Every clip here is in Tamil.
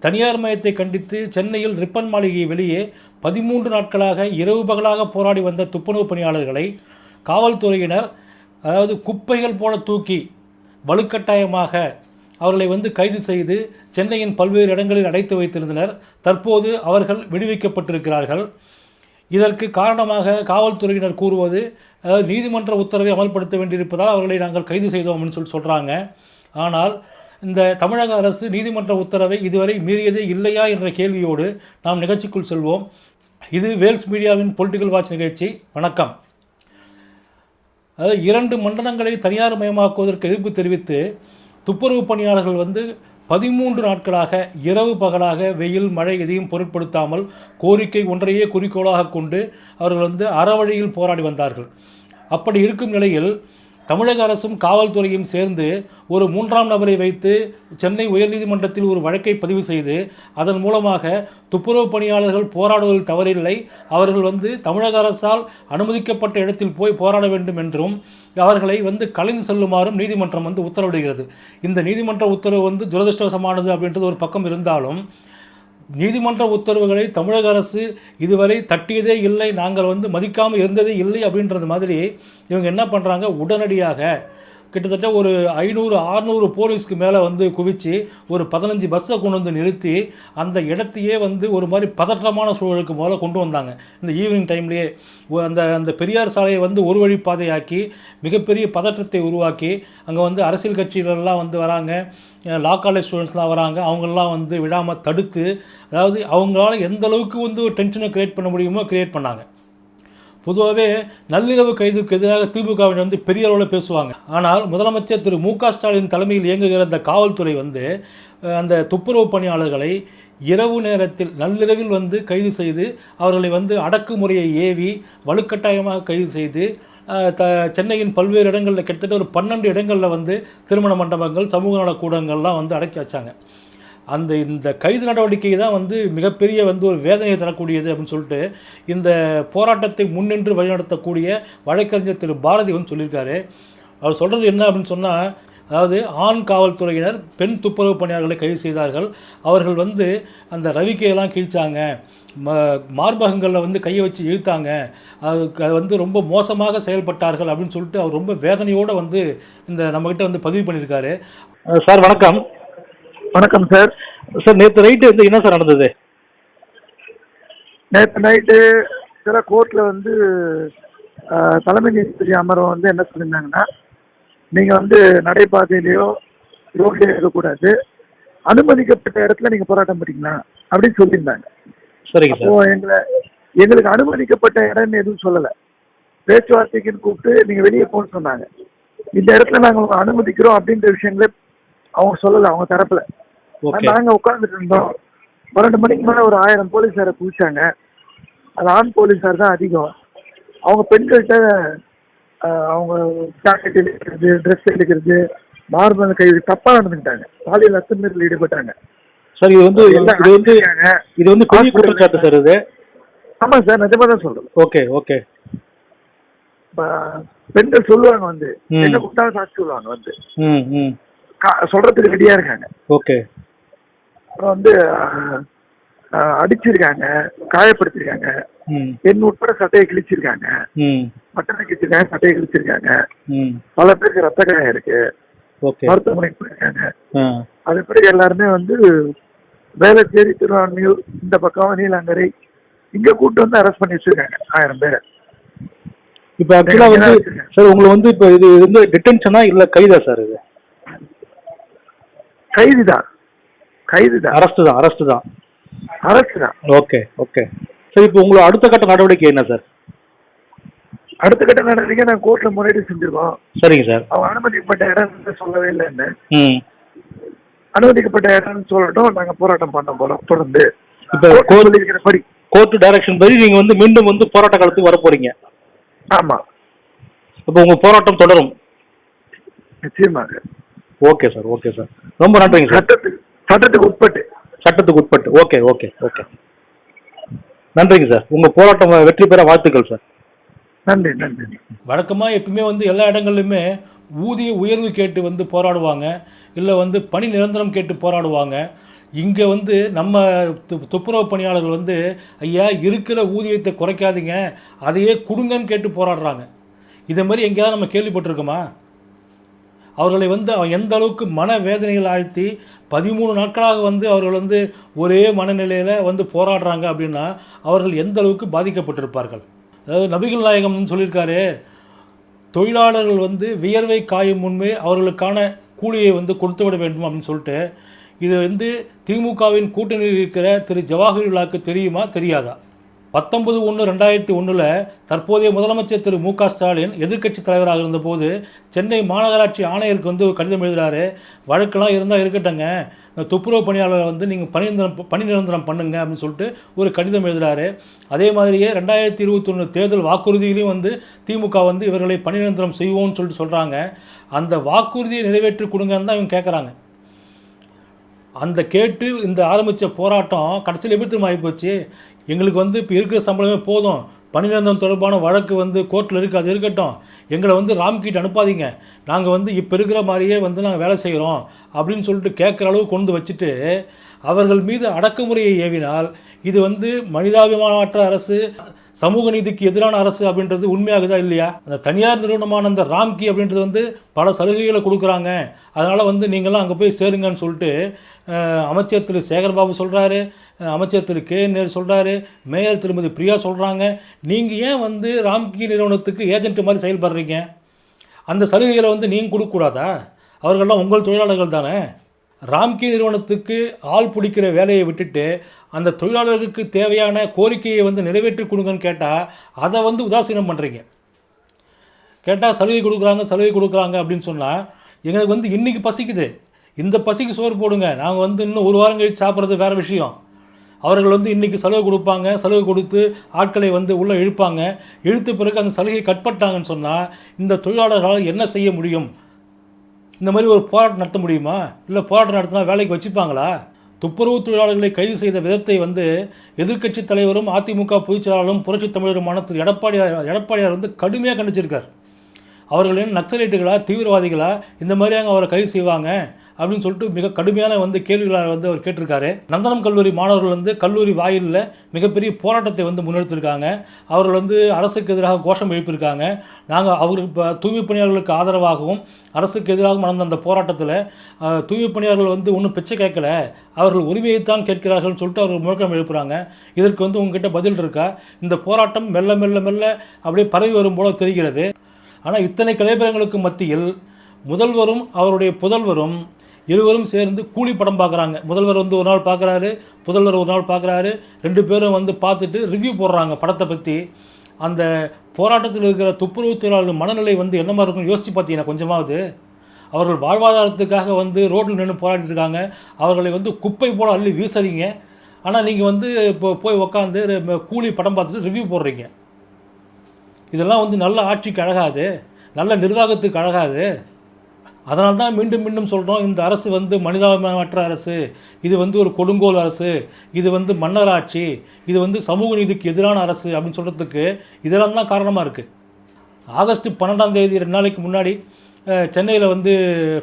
தனியார் மயத்தை கண்டித்து சென்னையில் ரிப்பன் மாளிகை வெளியே பதிமூன்று நாட்களாக இரவு பகலாக போராடி வந்த துப்புரவு பணியாளர்களை காவல்துறையினர் அதாவது குப்பைகள் போல தூக்கி வலுக்கட்டாயமாக அவர்களை வந்து கைது செய்து சென்னையின் பல்வேறு இடங்களில் அடைத்து வைத்திருந்தனர். தற்போது அவர்கள் விடுவிக்கப்பட்டிருக்கிறார்கள். இதற்கு காரணமாக காவல்துறையினர் கூறுவது அதாவது நீதிமன்ற உத்தரவை அமல்படுத்த வேண்டியிருப்பதால் அவர்களை நாங்கள் கைது செய்தோம் அப்படின்னு சொல்லி சொல்கிறாங்க ஆனால் இந்த தமிழக அரசு நீதிமன்ற உத்தரவை இதுவரை மீறியதே இல்லையா என்ற கேள்வியோடு நாம் நிகழ்ச்சிக்குள் செல்வோம். இது வேல்ஸ் மீடியாவின் பொலிட்டிக்கல் வாட்ச் நிகழ்ச்சி. வணக்கம். அதாவது இரண்டு மண்டலங்களை தனியார் மயமாக்குவதற்கு எதிர்ப்பு தெரிவித்து துப்புரவு பணியாளர்கள் வந்து பதிமூன்று நாட்களாக இரவு பகலாக வெயில் மழை எதையும் பொருட்படுத்தாமல் கோரிக்கை ஒன்றையே குறிக்கோளாக கொண்டு அவர்கள் வந்து அறவழியில் போராடி வந்தார்கள். அப்படி இருக்கும் நிலையில் தமிழக அரசும் காவல்துறையும் சேர்ந்து ஒரு மூன்றாம் நபரை வைத்து சென்னை உயர்நீதிமன்றத்தில் ஒரு வழக்கை பதிவு செய்து அதன் மூலமாக துப்புரவு பணியாளர்கள் போராடுவதில் தவறில்லை. அவர்கள் வந்து தமிழக அரசால் அனுமதிக்கப்பட்ட இடத்தில் போய் போராட வேண்டும் என்றும் அவர்களை வந்து கலைந்து செல்லுமாறும் நீதிமன்றம் வந்து உத்தரவிடுகிறது. இந்த நீதிமன்ற உத்தரவு வந்து துரதிருஷ்டவசமானது அப்படின்றது ஒரு பக்கம் இருந்தாலும் நீதிமன்ற உத்தரவுகளை தமிழக அரசு இதுவரை தட்டியதே இல்லை நாங்கள் வந்து மதிக்காமல் இருந்ததே இல்லை அப்படின்றது மாதிரி இவங்க என்ன பண்ணுறாங்க உடனடியாக கிட்டத்தட்ட ஒரு ஐநூறு ஆறுநூறு போலீஸ்க்கு மேலே வந்து குவிச்சு ஒரு பதினஞ்சு பஸ்ஸை கொண்டு வந்து நிறுத்தி அந்த இடத்தையே வந்து ஒரு மாதிரி பதற்றமான சூழலுக்கு முதல்ல கொண்டு வந்தாங்க. இந்த ஈவினிங் டைம்லேயே அந்த அந்த பெரியார் சாலையை வந்து ஒரு வழி பாதையாக்கி மிகப்பெரிய பதற்றத்தை உருவாக்கி அங்கே வந்து அரசியல் கட்சிகளெல்லாம் வந்து வராங்க. லா காலேஜ் ஸ்டூடெண்ட்ஸ்லாம் வராங்க. அவங்களெலாம் வந்து விடாமல் தடுத்து அதாவது அவங்களால எந்த அளவுக்கு வந்து ஒரு டென்ஷனை க்ரியேட் பண்ண முடியுமோ க்ரியேட் பண்ணாங்க. பொதுவாகவே நள்ளிரவு கைதுக்கு எதிராக திமுகவினர் வந்து பெரிய அளவில் பேசுவாங்க. ஆனால் முதலமைச்சர் திரு மு க ஸ்டாலின் தலைமையில் இயங்குகிற அந்த காவல்துறை வந்து அந்த துப்புரவு பணியாளர்களை இரவு நேரத்தில் நள்ளிரவில் வந்து கைது செய்து அவர்களை வந்து அடக்குமுறையை ஏவி வலுக்கட்டாயமாக கைது செய்து த சென்னையின் பல்வேறு இடங்களில் கிட்டத்தட்ட ஒரு பன்னெண்டு இடங்களில் வந்து திருமண மண்டபங்கள் சமூக நலக்கூடங்கள்லாம் வந்து அடைச்சி வச்சாங்க. அந்த இந்த கைது நடவடிக்கை தான் வந்து மிகப்பெரிய வந்து ஒரு வேதனையை தரக்கூடியது அப்படின்னு சொல்லிட்டு இந்த போராட்டத்தை முன்னின்று வழிநடத்தக்கூடிய வழக்கறிஞர் திரு. பாரதி வந்து சொல்லியிருக்காரு. அவர் சொல்கிறது என்ன அப்படின்னு சொன்னால் அதாவது ஆண் காவல்துறையினர் பெண் துப்புரவு பணியாளர்களை கைது செய்தார்கள். அவர்கள் வந்து அந்த ரவிக்கையெல்லாம் கிழிச்சாங்க. ம மார்பகங்களில் வந்து கையை வச்சு இழுத்தாங்க. அதுக்கு அது வந்து ரொம்ப மோசமாக செயல்பட்டார்கள் அப்படின்னு சொல்லிட்டு அவர் ரொம்ப வேதனையோடு வந்து இந்த நம்மக்கிட்ட வந்து பதிவு பண்ணியிருக்காரு. சார் வணக்கம். வணக்கம் சார் சார் நேற்று நைட்டு வந்து என்ன சார் நடந்தது? நேற்று நைட்டு சில கோர்ட்டில் வந்து தலைமை நீதிபதி அமர்வு வந்து என்ன சொல்லியிருந்தாங்கன்னா நீங்கள் வந்து நடைபாதையிலையோ ரோட்லேயோ இருக்கக்கூடாது. அனுமதிக்கப்பட்ட இடத்துல நீங்கள் போராட்டம் பண்ணீங்களா அப்படின்னு சொல்லியிருந்தாங்க. சரிங்க அப்போ எங்களை எங்களுக்கு அனுமதிக்கப்பட்ட இடம்னு எதுவும் சொல்லலை. பேச்சுவார்த்தைக்குன்னு கூப்பிட்டு நீங்கள் வெளியே போன்னு சொன்னாங்க. இந்த இடத்துல நாங்கள் அனுமதிக்கிறோம் அப்படின்ற விஷயங்களே அவங்க சொல்லலை அவங்க தரப்புல. ஓகே நாங்கள் உட்காந்துட்டு இருந்தோம். பன்னெண்டு மணிக்கு மேலே ஒரு ஆயிரம் போலீஸாரை குவிச்சாங்க அது ஆண் போலீஸார் தான் அதிகம். அவங்க பெண்கள்கிட்ட அவங்க ஜாக்கெட் எடுக்கிறது ட்ரெஸ் எடுக்கிறது மார்பல் கை தப்பாக நடந்துக்கிட்டாங்க. பாலியல் அத்துமீறல் ஈடுபட்டாங்க. சார் இது வந்து இது வந்து. இது வந்து பெரிய குற்றச்சாட்டு சார் இது. ஆமாம் சார் நிஜமாக தான் சொல்கிறேன் ஓகே ஓகே பெண்கள் சொல்லுவாங்க வந்து. என்ன கூப்பிட்டாலும் சாட்சி சொல்லுவாங்க வந்து. சொல்றதுக்கு ரெடியாக இருக்காங்க. ஓகே வந்து அடிச்சிருக்காங்க காயப்படுத்திருக்காங்க. பெண் உட்பட சட்டையை கிழிச்சிருக்காங்க. ம். பட்டனை கிழிச்சிருக்காங்க சட்டையை கிழிச்சிருக்காங்க. பல பேருக்கு ரத்த காயம் இருக்கு. மருத்துவமனைக்கு போயிருக்காங்க. அது பிறகு எல்லாருமே வந்து வேளச்சேரி திருவான்மியூர் இந்த பக்கம் நீலாங்கரை இங்க கூட்டு வந்து அரெஸ்ட் பண்ணி வச்சிருக்காங்க ஆயிரம் பேரை. இப்போ ஆக்சுவலாக வந்து சார் உங்களை வந்து இப்போ இது வந்து டிடென்ஷனா இல்லை கைதா சார் இது? கைதுதான் கைதுதான். அரெஸ்ட் தான் அரெஸ்ட் தான் அரசு தான் ஓகே ஓகே. சரி இப்போ உங்களோட அடுத்த கட்ட நடவடிக்கை என்ன சார்? அடுத்த கட்ட நடவடிக்கை நான் கோர்ட்ல முறையீடு செஞ்சிருக்கோம். சரிங்க சார். அவங்க அனுமதிக்கப்பட்ட இடம் சொல்லவே இல்லைன்னு ம். அனுமதிக்கப்பட்ட இடம்னு சொல்லட்டும் நாங்க போராட்டம் பண்ண போறோம் தொடர்ந்து. இப்போ கோர்ட் கோர்ட் சொல்லியிருக்கிறபடி. கோர்ட் டைரக்ஷன் படி நீங்கள் வந்து மீண்டும் வந்து போராட்ட காலத்துக்கு வர போறீங்க. ஆமா. இப்போ உங்கள் போராட்டம் தொடரும். நிச்சயமாக. Okay sir okay sir. ரொம்ப நன்றிங்க சார். சட்டத்துக்கு உட்பட்டு. சட்டத்துக்கு உட்பட்டு. ஓகே ஓகே ஓகே நன்றிங்க சார் உங்கள் போராட்டம் வெற்றி பெற வாழ்த்துக்கள் சார் நன்றி நன்றி. வழக்கமாக எப்பவுமே வந்து எல்லா இடங்கள்லையுமே ஊதிய உயர்வு கேட்டு வந்து போராடுவாங்க. இல்லை வந்து பணி நிரந்தரம் கேட்டு போராடுவாங்க. இங்கே வந்து நம்ம து- துப்புரவு பணியாளர்கள் வந்து ஐயா இருக்கிற ஊதியத்தை குறைக்காதீங்க. அதையே கொடுங்கன்னு கேட்டு போராடுறாங்க. இதை மாதிரி எங்கேயாவது நம்ம கேள்விப்பட்டிருக்கோமா? அவர்களை வந்து அவன் எந்த அளவுக்கு மன வேதனைகள் ஆழ்த்தி பதிமூணு நாட்களாக வந்து அவர்கள் வந்து ஒரே மனநிலையில் வந்து போராடுறாங்க அப்படின்னா அவர்கள் எந்த அளவுக்கு பாதிக்கப்பட்டிருப்பார்கள்? அதாவது நபிகள் நாயகம் சொல்லியிருக்காரு தொழிலாளர்கள் வந்து வியர்வை காயும் முன்பே அவர்களுக்கான கூலியை வந்து கொடுத்து விட வேண்டும் அப்படின்னு சொல்லிட்டு இது வந்து திமுகவின் கூட்டணியில் இருக்கிற திரு ஜவாஹர்லாவுக்கு தெரியுமா? தெரியாதா? பத்தொன்பது ஒன்று ரெண்டாயிரத்தி ஒன்றில் தற்போதைய முதலமைச்சர் திரு மு க ஸ்டாலின் எதிர்க்கட்சி தலைவராக இருந்தபோது சென்னை மாநகராட்சி ஆணையருக்கு வந்து ஒரு கடிதம் எழுதுகிறாரு வழக்கெல்லாம் இருந்தால் இருக்கட்டங்க இந்த துப்புரவு பணியாளரை வந்து நீங்கள் பணி நிரந்தரம் பணி நிரந்தரம் பண்ணுங்க அப்படின்னு சொல்லிட்டு ஒரு கடிதம் எழுதுகிறாரு அதே மாதிரியே ரெண்டாயிரத்தி இருபத்தொன்று தேர்தல் வாக்குறுதியிலையும் வந்து திமுக வந்து இவர்களை பணி நிரந்தரம் செய்வோம்னு சொல்லிட்டு சொல்கிறாங்க அந்த வாக்குறுதியை நிறைவேற்றி கொடுங்கன்னு தான் இவங்க கேட்குறாங்க அந்த கேட்டு இந்த ஆரம்பித்த போராட்டம் கடைசியில் எப்படி திரும்ப ஆகிப்போச்சு எங்களுக்கு வந்து இப்போ இருக்கிற சம்பளமே போதும். பணிநிரந்தரம் தொடர்பான வழக்கு வந்து கோர்ட்டில் இருக்குது அது இருக்கட்டும். எங்களை வந்து ராம்கீட் அனுப்பாதீங்க. நாங்கள் வந்து இப்போ இருக்கிற மாதிரியே வந்து நாங்கள் வேலை செய்கிறோம் அப்படின்னு சொல்லிட்டு கேட்குற அளவு கொண்டு வச்சுட்டு அவர்கள் மீது அடக்குமுறையை ஏவினால் இது வந்து மனிதாபிமானமற்ற அரசு சமூக நீதிக்கு எதிரான அரசு அப்படின்றது உண்மையாகுதா இல்லையா? அந்த தனியார் நிறுவனமான அந்த ராம்கி அப்படின்றது வந்து பல சலுகைகளை கொடுக்குறாங்க. அதனால் வந்து நீங்களாம் அங்கே போய் சேருங்கன்னு சொல்லிட்டு அமைச்சர் திரு. சேகர்பாபு சொல்கிறாரு அமைச்சர் திரு. கே. நேர் சொல்கிறாரு மேயர் திருமதி பிரியா சொல்கிறாங்க நீங்கள் ஏன் வந்து ராம்கி நிறுவனத்துக்கு ஏஜென்ட் மாதிரி செயல்படுறீங்க? அந்த சலுகைகளை வந்து நீங்கள் கொடுக்கக்கூடாதா? அவர்கள்லாம் உங்கள் தொழிலாளர்கள் தானே? ராம்கி நிறுவனத்துக்கு ஆள் பிடிக்கிற வேலையை விட்டுட்டு அந்த தொழிலாளர்களுக்கு தேவையான கோரிக்கையை வந்து நிறைவேற்றி கொடுங்கன்னு கேட்டால் அதை வந்து உதாசீனம் பண்ணுறீங்க கேட்டால் சலுகை கொடுக்குறாங்க சலுகை கொடுக்குறாங்க அப்படின்னு சொன்னால் எங்களுக்கு வந்து இன்றைக்கி பசிக்குது. இந்த பசிக்கு சோறு போடுங்க. நாங்கள் வந்து இன்னும் ஒரு வாரம் கழித்து சாப்பிட்றது வேறு விஷயம். அவர்கள் வந்து இன்றைக்கி சலுகை கொடுப்பாங்க. சலுகை கொடுத்து ஆட்களை வந்து உள்ளே இழுப்பாங்க. இழுத்த பிறகு அந்த சலுகை கட்பட்டாங்கன்னு சொன்னால் இந்த தொழிலாளர்களால் என்ன செய்ய முடியும்? இந்த மாதிரி ஒரு போராட்டம் நடத்த முடியுமா? இல்லை போராட்டம் நடத்தினா வேலைக்கு வச்சுப்பாங்களா? துப்புரவு தொழிலாளர்களை கைது செய்த விதத்தை வந்து எதிர்க்கட்சி தலைவரும் அதிமுக பொதுச் செயலாளரும் புரட்சித் தமிழருமான திரு எடப்பாடியார் எடப்பாடியார் வந்து கடுமையாக கண்டிச்சிருக்கார். அவர்களின் நக்சலைட்டுகளா தீவிரவாதிகளா இந்த மாதிரியாக அவரை கைது செய்வாங்க. அப்படின்னு சொல்லிட்டு மிக கடுமையான வந்து கேள்விகளை வந்து அவர் கேட்டிருக்காரு. நந்தனம் கல்லூரி மாணவர்கள் வந்து கல்லூரி வாயிலில் மிகப்பெரிய போராட்டத்தை வந்து முன்னெடுத்திருக்காங்க. அவர்கள் வந்து அரசுக்கு எதிராக கோஷம் எழுப்பியிருக்காங்க. நாங்கள் அவருக்கு இப்போ தூய்மை பணியாளர்களுக்கு ஆதரவாகவும் அரசுக்கு எதிராக நடந்த அந்த போராட்டத்தில் தூய்மை பணியாளர்கள் வந்து ஒன்றும் பிச்சை கேட்கல. அவர்கள் உரிமையைத்தான் கேட்கிறார்கள்னு சொல்லிட்டு அவர்கள் முழக்கம் எழுப்புகிறாங்க இதற்கு வந்து உங்ககிட்ட பதில் இருக்கா? இந்த போராட்டம் மெல்ல மெல்ல மெல்ல அப்படியே பரவி வரும் போல தெரிகிறது. ஆனால் இத்தனை கலைபரங்களுக்கு மத்தியில் முதல்வரும் அவருடைய புதல்வரும் இருவரும் சேர்ந்து கூலி படம் பார்க்குறாங்க. முதல்வர் வந்து ஒரு நாள் பார்க்குறாரு புதல்வர் ஒரு நாள் பார்க்குறாரு. ரெண்டு பேரும் வந்து பார்த்துட்டு ரிவ்யூ போடுறாங்க படத்தை பற்றி அந்த போராட்டத்தில் இருக்கிற துப்புரவு தொழிலாளர் மனநிலை வந்து என்ன மாதிரி இருக்குன்னு யோசித்து பார்த்தீங்கன்னா கொஞ்சமாவது. அவர்கள் வாழ்வாதாரத்துக்காக வந்து ரோட்டில் நின்று போராடிட்டு இருக்காங்க. அவர்களை வந்து குப்பை போல அள்ளி வீசுறீங்க. ஆனால் நீங்கள் வந்து இப்போ போய் உக்காந்து கூலி படம் பார்த்துட்டு ரிவ்யூ போடுறீங்க. இதெல்லாம் வந்து நல்ல ஆட்சிக்கு அழகாது. நல்ல நிர்வாகத்துக்கு அழகாது. அதனால் தான் மீண்டும் மீண்டும் சொல்கிறோம் இந்த அரசு வந்து மனிதாபிமானமற்ற அரசு இது வந்து ஒரு கொடுங்கோல் அரசு இது வந்து மன்னராட்சி இது வந்து சமூக நீதிக்கு எதிரான அரசு அப்படின்னு சொல்கிறதுக்கு இதெல்லாம் தான் காரணமாக இருக்குது. ஆகஸ்ட் பன்னெண்டாம் தேதி ரெண்டு நாளைக்கு முன்னாடி சென்னையில் வந்து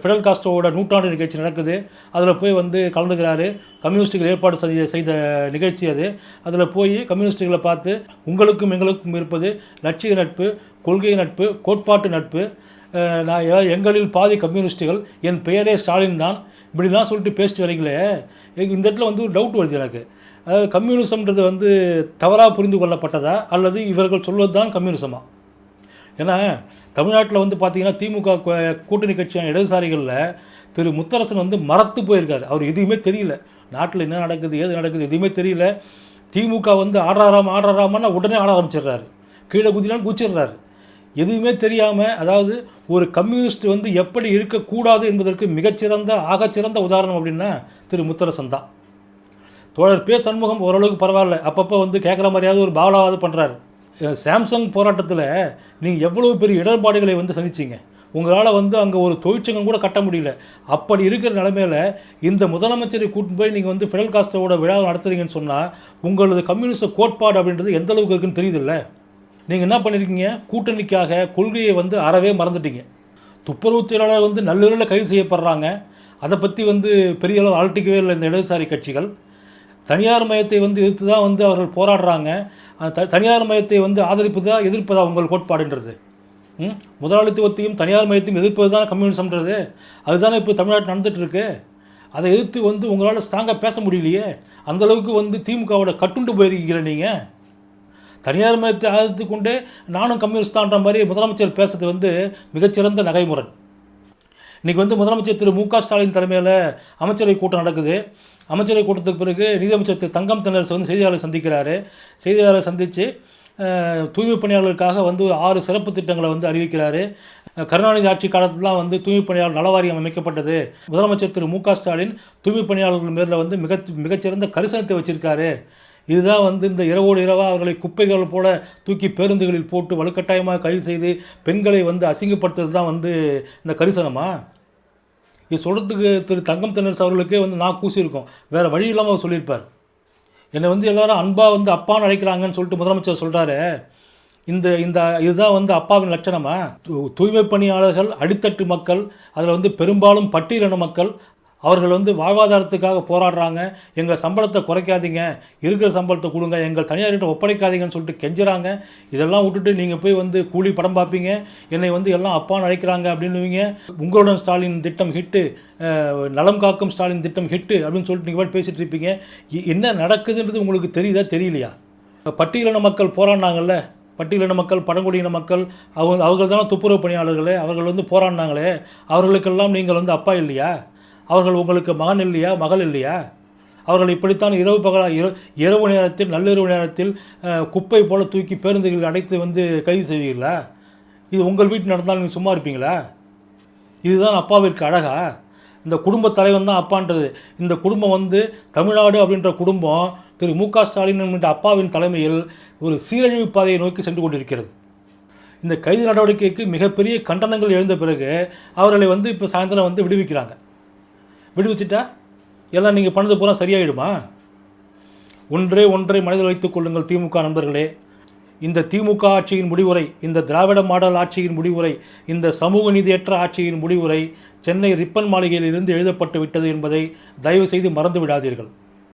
ஃபிடல் காஸ்டோவோட நூற்றாண்டு நிகழ்ச்சி நடக்குது. அதில் போய் வந்து கலந்துக்கிறாரு. கம்யூனிஸ்டுகள் ஏற்பாடு செய்த செய்த நிகழ்ச்சி அது. அதில் போய் கம்யூனிஸ்டுகளை பார்த்து உங்களுக்கும் எங்களுக்கும் இருப்பது லட்சிய நட்பு கொள்கை நட்பு கோட்பாட்டு நட்பு நான் எ- எங்களில் பாதி கம்யூனிஸ்டுகள் என் பெயரே ஸ்டாலின் தான். இப்படிலாம் சொல்லிட்டு பேசிட்டு வரீங்களே? இந்த இடத்துல வந்து ஒரு டவுட் வருது எனக்கு. அதாவது கம்யூனிசம்ன்றது வந்து தவறாக புரிந்து கொள்ளப்பட்டதா? அல்லது இவர்கள் சொல்வது தான் கம்யூனிசமா? ஏன்னா தமிழ்நாட்டில் வந்து பார்த்தீங்கன்னா திமுக கூட்டணி கட்சியான இடதுசாரிகளில் திரு முத்தரசன் வந்து மறத்து போயிருக்காரு. அவர் எதுவுமே தெரியல. நாட்டில் என்ன நடக்குது ஏது நடக்குது எதுவுமே தெரியல. திமுக வந்து ஆடுறாராம் ஆடுறாராமன்னா உடனே ஆட ஆரம்பிச்சிடுறாரு. கீழே குதிலாம் குச்சிடுறாரு எதுவுமே தெரியாமல் அதாவது ஒரு கம்யூனிஸ்ட் வந்து எப்படி இருக்கக்கூடாது என்பதற்கு மிகச்சிறந்த ஆகச்சிறந்த உதாரணம் அப்படின்னா திரு முத்தரசன் தான். தோழர் பே. சண்முகம் ஓரளவுக்கு பரவாயில்ல. அப்பப்போ வந்து கேட்குற மாதிரியாவது ஒரு பாவலாவது பண்ணுறாரு சாம்சங் போராட்டத்தில் நீங்கள் எவ்வளவு பெரிய இடர்பாடுகளை வந்து சந்திச்சீங்க. உங்களால் வந்து அங்கே ஒரு தொழிற்சங்கம் கூட கட்ட முடியல. அப்படி இருக்கிற நிலமையில் இந்த முதலமைச்சரை கூட்டிட்டு போய் நீங்கள் வந்து ஃபிடல் காஸ்டரோட விழாவை நடத்துறீங்கன்னு சொன்னால் உங்களது கம்யூனிஸ்ட் கோட்பாடு அப்படின்றது எந்த அளவுக்கு இருக்குன்னு தெரியுதுல்ல நீங்கள் என்ன பண்ணியிருக்கீங்க கூட்டணிக்காக கொள்கையை வந்து அறவே மறந்துட்டீங்க. துப்புரவு தொழிலாளர் வந்து நள்ளிரவில் கைது செய்யப்படுறாங்க. அதை பற்றி வந்து பெரிய அளவு அலட்டிக்கவே இல்லை இந்த இடதுசாரி கட்சிகள். தனியார் மையத்தை வந்து எதிர்த்து தான் வந்து அவர்கள் போராடுறாங்க. த தனியார் மையத்தை வந்து ஆதரிப்பதா எதிர்ப்பதா உங்கள் கோட்பாடுன்றது. ம்? முதலாளித்துவத்தையும் தனியார் மையத்தையும் எதிர்ப்பது தான் கம்யூனிசம்ன்றது. அதுதானே இப்போ தமிழ்நாட்டில் நடந்துட்டு இருக்கு அதை எதிர்த்து வந்து உங்களால் ஸ்ட்ராங்காக பேச முடியலையே. அந்தளவுக்கு வந்து திமுகவோட கட்டுண்டு போயிருக்கீங்களே நீங்கள் தனியார் மயத்தை ஆதரித்து கொண்டே நானும் கம்யூனிஸ்டான்ற மாதிரி முதலமைச்சர் பேசுறது வந்து மிகச்சிறந்த நகைமுறை இன்றைக்கி வந்து முதலமைச்சர் திரு மு க ஸ்டாலின் தலைமையில் அமைச்சரவை கூட்டம் நடக்குது. அமைச்சரவை கூட்டத்துக்கு பிறகு நீதியமைச்சர் திரு தங்கம் தென்னரசு வந்து செய்தியாளர் சந்திக்கிறாரு. செய்தியாளரை சந்தித்து தூய்மை பணியாளர்களுக்காக வந்து ஆறு சிறப்பு திட்டங்களை வந்து அறிவிக்கிறாரு. கருணாநிதி ஆட்சி காலத்துலாம் வந்து தூய்மை பணியாளர் நலவாரியம் அமைக்கப்பட்டது. முதலமைச்சர் திரு மு க ஸ்டாலின் தூய்மை பணியாளர்கள் மேலில் வந்து மிக மிகச்சிறந்த கரிசனத்தை வச்சிருக்காரு. இதுதான் வந்து இந்த இரவோடு இரவாக அவர்களை குப்பைகள் போல தூக்கி பேருந்துகளில் போட்டு வலுக்கட்டாயமாக கைது செய்து பெண்களை வந்து அசிங்கப்படுத்துறது தான் வந்து இந்த கரிசனமா? இது சொல்கிறதுக்கு திரு தங்கம் தென்னரசு அவர்களுக்கே வந்து நான் கூசியிருக்கோம் வேறு வழி இல்லாமல் அவர் சொல்லியிருப்பார். என்னை வந்து எல்லாரும் அன்பாக வந்து அப்பான்னு அழைக்கிறாங்கன்னு சொல்லிட்டு முதலமைச்சர் சொல்கிறாரு இந்த இந்த இதுதான் வந்து அப்பாவின் லட்சணமா? தூ- தூய்மை பணியாளர்கள் அடித்தட்டு மக்கள் அதில் வந்து பெரும்பாலும் பட்டியலின மக்கள் அவர்கள் வந்து வாழ்வாதாரத்துக்காக போராடுறாங்க. எங்கள் சம்பளத்தை குறைக்காதீங்க. இருக்கிற சம்பளத்தை கொடுங்க. எங்கள் தனியார்கிட்ட ஒப்படைக்காதீங்கன்னு சொல்லிட்டு கெஞ்சுறாங்க. இதெல்லாம் விட்டுட்டு நீங்கள் போய் வந்து கூலி படம் பார்ப்பீங்க. என்னை வந்து எல்லாம் அப்பான்னு அழைக்கிறாங்க அப்படின்னுவீங்க. உங்களுடன் ஸ்டாலின் திட்டம் ஹிட்டு நலம் காக்கும் ஸ்டாலின் திட்டம் ஹிட்டு அப்படின்னு சொல்லிட்டு நீங்கள் பேசிகிட்டு இருப்பீங்க. என்ன நடக்குதுன்றது உங்களுக்கு தெரியுதா தெரியலையா? பட்டியலின மக்கள் போராடினாங்கல்ல. பட்டியலின மக்கள் பழங்குடியின மக்கள் அவங்க அவர்கள் தானே துப்புரவு பணியாளர்களே. அவர்கள் வந்து போராடினாங்களே. அவர்களுக்கெல்லாம் நீங்கள் வந்து அப்பா இல்லையா? அவர்கள் உங்களுக்கு மகன் இல்லையா? மகள் இல்லையா? அவர்கள் இப்படித்தான் இரவு பகலாக இரவு இரவு நேரத்தில் நள்ளிரவு நேரத்தில் குப்பை போல தூக்கி பேருந்துகள் அடைத்து வந்து கைது செய்வீர்களா? இது உங்கள் வீட்டில் நடந்தால் நீங்கள் சும்மா இருப்பீங்களா? இதுதான் அப்பாவிற்கு அழகா? இந்த குடும்ப தலைவன் தான் அப்பான்றது. இந்த குடும்பம் வந்து தமிழ்நாடு அப்படின்ற குடும்பம் திரு மு க ஸ்டாலின் என்கின்ற அப்பாவின் தலைமையில் ஒரு சீரழிவு பாதையை நோக்கி சென்று கொண்டிருக்கிறது. இந்த கைது நடவடிக்கைக்கு மிகப்பெரிய கண்டனங்கள் எழுந்த பிறகு அவர்களை வந்து இப்போ சாயந்தரம் வந்து விடுவிக்கிறாங்க. விடுவிச்சிட்டா? எல்லாம் நீங்கள் பண்ணது பூரா சரியாயிடுமா? ஒன்றே ஒன்றை மனதில் வைத்துக் கொள்ளுங்கள் திமுக நண்பர்களே. இந்த திமுக ஆட்சியின் முடிவுரை இந்த திராவிட மாடல் ஆட்சியின் முடிவுரை இந்த சமூக நீதியற்ற ஆட்சியின் முடிவுரை சென்னை ரிப்பன் மாளிகையில் இருந்து எழுதப்பட்டு விட்டது என்பதை தயவு செய்து மறந்து விடாதீர்கள்